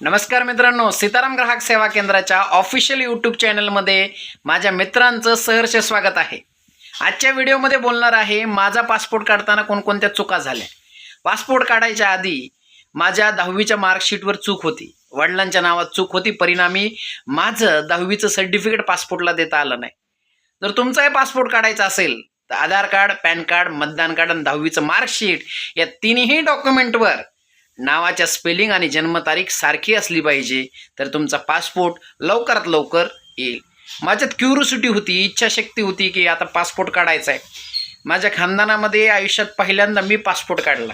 नमस्कार मित्रांनो सीताराम ग्राहक सेवा केंद्राच्या ऑफिशियल यूट्यूब चॅनलमध्ये माझ्या मित्रांचं सहर्ष स्वागत आहे. आजच्या व्हिडिओमध्ये बोलणार आहे माझा पासपोर्ट काढताना कोणकोणत्या चुका झाल्या? पासपोर्ट काढायच्या आधी माझ्या दहावीच्या मार्कशीटवर चूक होती. वडिलांच्या नावात चूक होती परिणामी माझं दहावीचं सर्टिफिकेट पासपोर्टला देता आलं नाही. जर तुमचाही पासपोर्ट काढायचा असेल तर आधार कार्ड पॅन कार्ड मतदान कार्ड आणि दहावीचं मार्कशीट या तिन्ही डॉक्युमेंटवर नावाच्या स्पेलिंग आणि जन्मतारीख सारखी असली पाहिजे तर तुमचा पासपोर्ट लवकरात लवकर येईल. माझ्यात क्युरोसिटी होती इच्छाशक्ती होती की आता पासपोर्ट काढायचा आहे. माझ्या खानदानामध्ये आयुष्यात पहिल्यांदा मी पासपोर्ट काढला.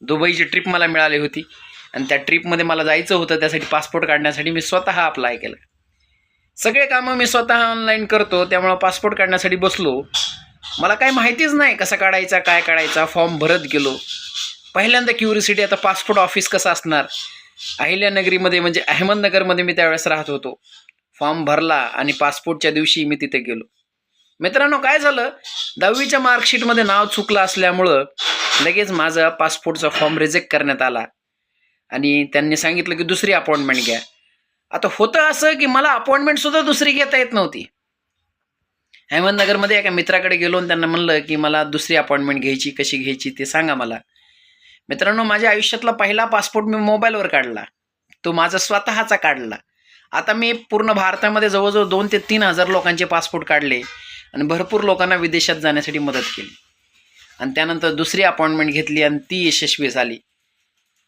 दुबईची ट्रिप मला मिळाली होती आणि त्या ट्रिपमध्ये मला जायचं होतं त्यासाठी पासपोर्ट काढण्यासाठी मी स्वतः अप्लाय केलं. सगळे कामं मी स्वतः ऑनलाईन करतो त्यामुळं पासपोर्ट काढण्यासाठी बसलो. मला काही माहितीच नाही कसं काढायचा काय काढायचा फॉर्म भरत गेलो. पहिल्यांदा क्युरिसिटी आता पासपोर्ट ऑफिस कसं असणार? अहिल्यानगरीमध्ये म्हणजे अहमदनगरमध्ये मी त्यावेळेस राहत होतो. फॉर्म भरला आणि पासपोर्टच्या दिवशी मी तिथे गेलो. मित्रांनो काय झालं? दहावीच्या मार्कशीटमध्ये नाव चुकलं असल्यामुळं लगेच माझा पासपोर्टचा फॉर्म रिजेक्ट करण्यात आला. आणि त्यांनी सांगितलं की दुसरी अपॉइंटमेंट घ्या. आता होतं असं की मला अपॉइंटमेंटसुद्धा दुसरी घेता येत नव्हती. अहमदनगरमध्ये एका मित्राकडे गेलो आणि त्यांना म्हणलं की मला दुसरी अपॉइंटमेंट घ्यायची कशी घ्यायची ते सांगा मला. मित्रांनो माझ्या आयुष्यातला पहिला पासपोर्ट मी मोबाईलवर काढला. तो माझा स्वतःचा काढला. आता मी पूर्ण भारतामध्ये जवळजवळ दोन ते तीन हजार लोकांचे पासपोर्ट काढले आणि भरपूर लोकांना विदेशात जाण्यासाठी मदत केली. आणि त्यानंतर दुसरी अपॉइंटमेंट घेतली आणि ती यशस्वी झाली.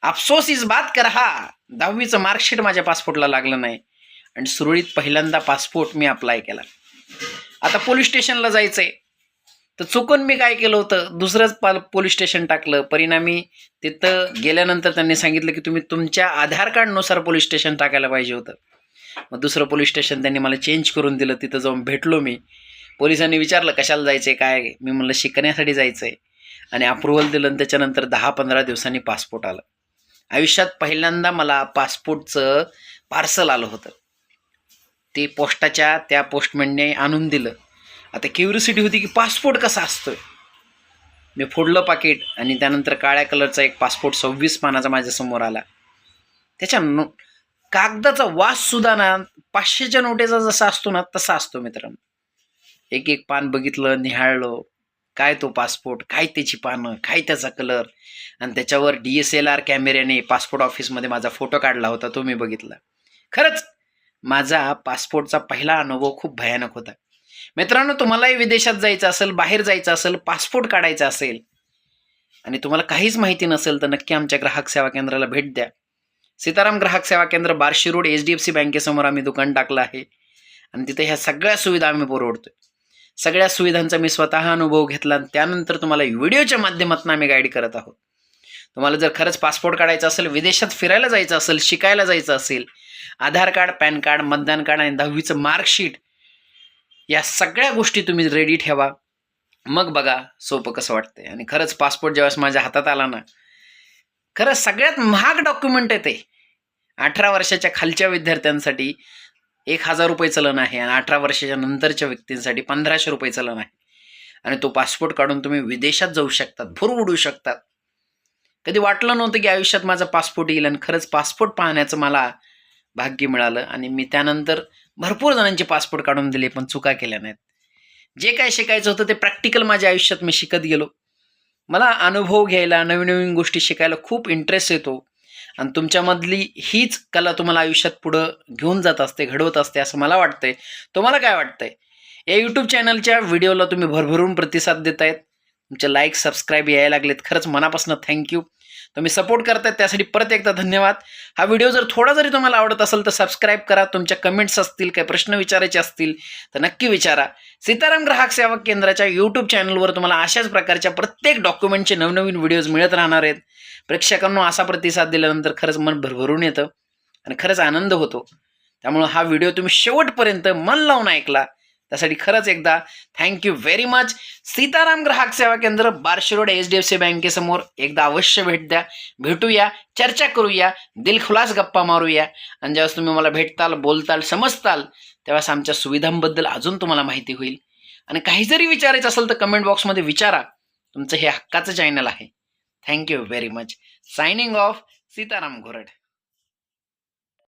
अफसोस इज बात कर हा दहावीचं मार्कशीट माझ्या पासपोर्टला लागलं नाही. आणि सुरळीत पहिल्यांदा पासपोर्ट मी अप्लाय केला. आता पोलीस स्टेशनला जायचं आहे तर चुकून मी काय केलं होतं? दुसरंच पाल पोलीस स्टेशन टाकलं. परिणामी तिथं गेल्यानंतर त्यांनी सांगितलं की तुम्ही तुमच्या आधार कार्डनुसार पोलीस स्टेशन टाकायला पाहिजे होतं. मग दुसरं पोलीस स्टेशन त्यांनी मला चेंज करून दिलं. तिथं जाऊन भेटलो मी. पोलिसांनी विचारलं कशाला जायचं आहे काय? मी म्हणलं शिकण्यासाठी जायचं आहे आणि अप्रुव्हल दिलं आणि त्याच्यानंतर दहा पंधरा दिवसांनी पासपोर्ट आलं. आयुष्यात पहिल्यांदा मला पासपोर्टचं पार्सल आलं होतं. ते पोस्टाच्या त्या पोस्टमॅनने आणून दिलं. आता क्युरिसिटी होती की पासपोर्ट कसा असतो मी फोडलं पाकिट आणि त्यानंतर काळ्या कलरचा एक पासपोर्ट सव्वीस पानाचा माझ्यासमोर आला. त्याच्या नो कागदाचा वाससुद्धा ना पाचशेच्या नोटेचा जसा असतो ना तसा असतो मित्रांनो. एक एक पान बघितलं निहाळलं. काय तो पासपोर्ट काय त्याची पानं? काय त्याचा कलर आणि त्याच्यावर डी एस एल आर कॅमेऱ्याने पासपोर्ट ऑफिसमध्ये माझा फोटो काढला होता तो मी बघितला. खरंच माझा पासपोर्टचा पहिला अनुभव खूप भयानक होता. मित्रांनो तुम्हालाही विदेशात जायचं असेल बाहेर जायचं असेल पासपोर्ट काढायचा असेल आणि तुम्हाला काहीच माहिती नसेल तर नक्की आमच्या ग्राहक सेवा केंद्राला भेट द्या. सीताराम ग्राहक सेवा केंद्र Barshi road H D F C बँकेसमोर आम्ही दुकान टाकलं आहे आणि तिथे ह्या सगळ्या सुविधा आम्ही पुरवडतोय सगळ्या सुविधांचा मी स्वतः अनुभव घेतला आणि त्यानंतर तुम्हाला व्हिडिओच्या माध्यमातून आम्ही गाईड करत आहोत. तुम्हाला जर खरंच पासपोर्ट काढायचा असेल विदेशात फिरायला जायचं असेल शिकायला जायचं असेल आधार कार्ड पॅन कार्ड मतदान कार्ड आणि दहावीचं मार्कशीट या सगळ्या गोष्टी तुम्ही रेडी ठेवा. मग बघा सोपं कसं वाटतंय. आणि खरंच पासपोर्ट ज्यावेळेस माझ्या हातात आला ना खरंच सगळ्यात महाग डॉक्युमेंट आहे ते. अठरा वर्षाच्या खालच्या विद्यार्थ्यांसाठी एक हजार रुपये चलन आहे आणि अठरा वर्षाच्या नंतरच्या व्यक्तींसाठी पंधराशे रुपये चलन आहे. आणि तो पासपोर्ट काढून तुम्ही विदेशात जाऊ शकतात भूर उडू शकतात. कधी वाटलं नव्हतं की आयुष्यात माझा पासपोर्ट येईल आणि खरंच पासपोर्ट पाहण्याचं मला भाग्य मिळालं आणि मी त्यानंतर भरपूर जणांचे पासपोर्ट काढून दिले पण चुका केल्या नाहीत. जे काय शिकायचं होतं ते प्रॅक्टिकल माझ्या आयुष्यात मी शिकत गेलो. मला अनुभव घ्यायला नवीन नवीन गोष्टी शिकायला खूप इंटरेस्ट येतो. आणि तुमच्यामधली हीच कला तुम्हाला आयुष्यात पुढं घेऊन जात असते घडवत असते असं मला वाटतंय. तुम्हाला काय वाटतंय? या यूट्यूब चॅनलच्या व्हिडिओला तुम्ही भरभरून प्रतिसाद देत आहेत तुमचे लाईक सबस्क्राईब यायला लागलेत. खरंच मनापासून थँक्यू तुम्ही सपोर्ट करताय त्यासाठी परत एकदा धन्यवाद. हा व्हिडिओ जर थोडा जरी तुम्हाला आवडत असेल तर सबस्क्राईब करा. तुमच्या कमेंट्स असतील काही प्रश्न विचारायचे असतील तर नक्की विचारा. सीताराम ग्राहक सेवा केंद्राच्या यूट्यूब चॅनलवर तुम्हाला अशाच प्रकारच्या प्रत्येक डॉक्युमेंटचे नवनवीन व्हिडिओज मिळत राहणार आहेत. प्रेक्षकांना असा प्रतिसाद दिल्यानंतर खरंच मन भरभरून येतं आणि खरंच आनंद होतो. त्यामुळं हा व्हिडिओ तुम्ही शेवटपर्यंत मन लावून ऐकला. त्यासाठी खरंच एकदा थँक्यू व्हेरी मच सीताराम ग्राहक सेवा केंद्र Barshi road H D F C बँकेसमोर एकदा अवश्य भेट द्या. भेटूया चर्चा करूया दिलखुलास गप्पा मारूया. आणि ज्यावेळेस तुम्ही मला भेटताल बोलताल समजताल त्यावेळेस आमच्या सुविधांबद्दल अजून तुम्हाला माहिती होईल. आणि काही जरी विचारायचं असेल तर कमेंट बॉक्समध्ये विचारा. तुमचं हे हक्काचं चॅनल आहे. Thank you very much signing off Sitaram Ghorad.